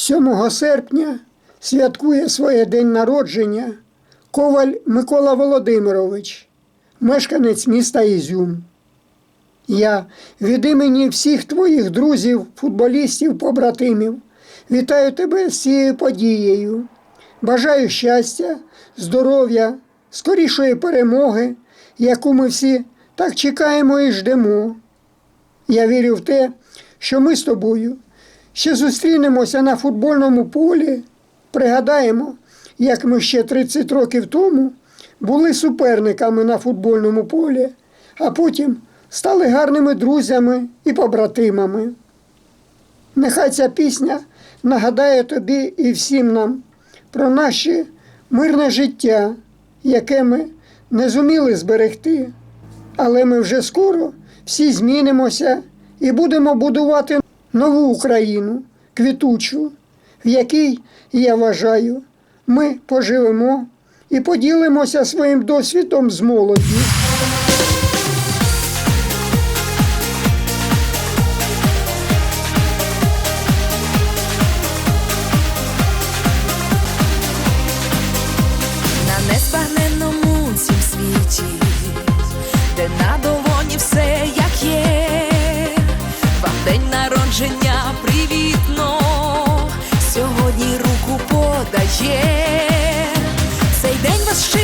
7 серпня святкує своє день народження Коваль Микола Володимирович, мешканець міста Ізюм. Я від імені всіх твоїх друзів, футболістів, побратимів, вітаю тебе з цією подією. Бажаю щастя, здоров'я, скорішої перемоги, яку ми всі так чекаємо і ждемо. Я вірю в те, що ми з тобою ще зустрінемося на футбольному полі, пригадаємо, як ми ще 30 років тому були суперниками на футбольному полі, а потім стали гарними друзями і побратимами. Нехай ця пісня нагадає тобі і всім нам про наше мирне життя, яке ми не зуміли зберегти. Але ми вже скоро всі змінимося і будемо будувати нову Україну, квітучу, в якій, я вважаю, ми поживемо і поділимося своїм досвідом з молоді.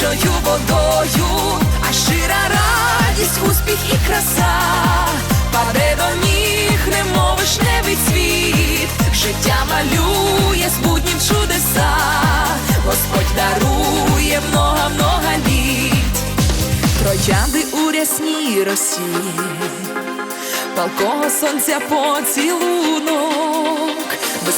б'ють водою, а щира радість, успіх і краса, паде до ніг, немов вишневий цвіт, життя малює з буднім чудеса, Господь дарує много-много літ, троянди у рясній росі, палкого сонця поцілунок,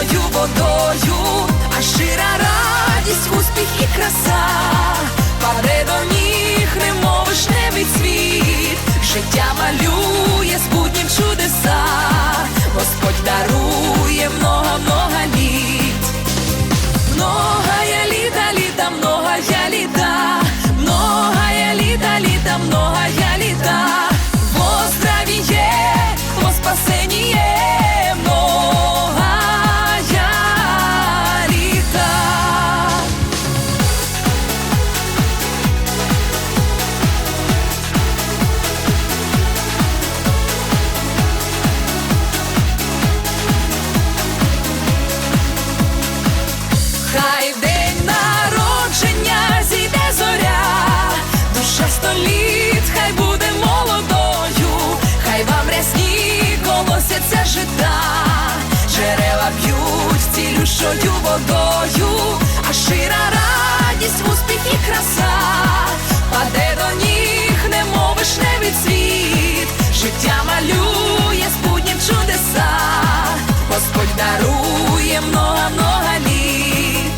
водою, а щира радість, успіх і краса, колосяться жита, джерела б'ють цілющою водою, а щира радість, успіх і краса, паде до ніг, немов вишневий цвіт, життя малює з буднім чудеса, Господь дарує много-много літ.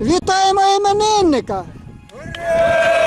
Вітаємо іменинника! Yeah!